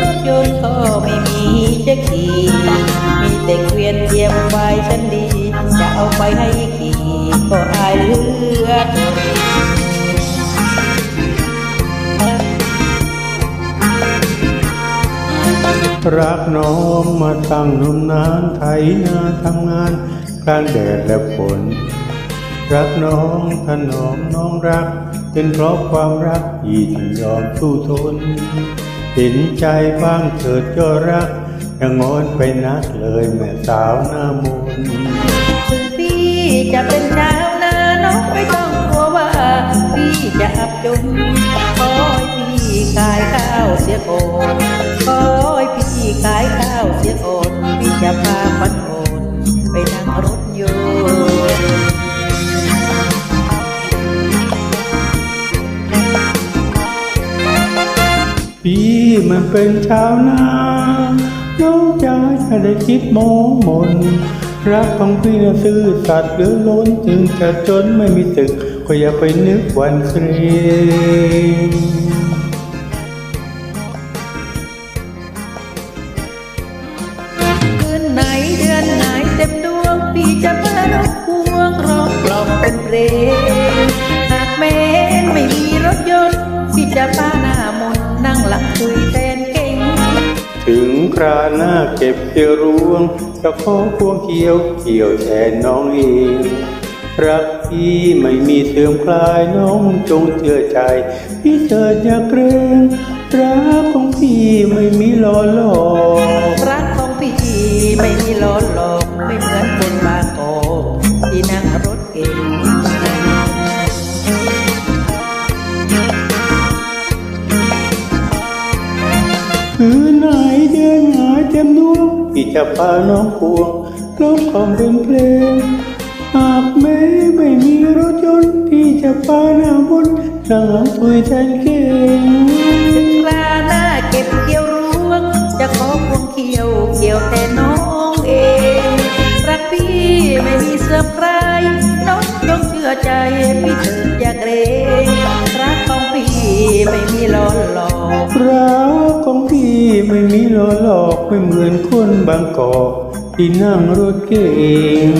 รถยนต์ก็ไม่มีจะขี่ มีแต่เกวียนเทียมไว้ฉันดี จะเอาไปให้ขี่ก็อายเลือดรักน้องมาตั้งนมนานไถนาทำงานกลางแดดและฝนรักน้องถนอมน้องรัก เป็นเพราะความรักที่ถึนยอมสู้ทน เห็นใจบ้างเถิดก็รักอย่างงอนไปนักเลยแม่สาวหน้ามนถึงพี่จะเป็นชาวนาน้องไม่ต้องกลัวว่า พี่จะอับจนขอให้พี่ขายข้าวเสียก่อนขอให้พี่ขายข้าวเสียก่อนพี่จะพาพันโอ พี่มันเป็นชาวนาน้องจะจะได้คิดโมมน รักของพี่น่ะซื่อสัตย์เหลือล้นจึงจะจนไม่มีตึก ก็อย่าไปนึกวันเครคืนไหนเดือนไหนเต็มดวงพี่จะพานกพวงร้องกล่อมเป็นเพลงหากแม้นไม่มีรถยนต์พี่จะพา ถึงคราหน้าเก็บเกี่ยวรวงจะขอพวงเกี่ยวเกี่ยวแทนน้องเองรักพี่ไม่มีเสื่อมคลายน้องจงเชื่อใจ พี่เถิดอย่าเกรงรักของพี่ไม่มีหล่อหลอ พี่จะพาน้องพวงร้องของเป็นเพลงหากแม้ไม่มีรถยนต์พี่จะพาหน้าบนนั่งหลังคุยแทนเก่ง รักของพี่ไม่มีหล่อหลอกไม่เหมือนคนบางกอกที่นั่งรถเก่ง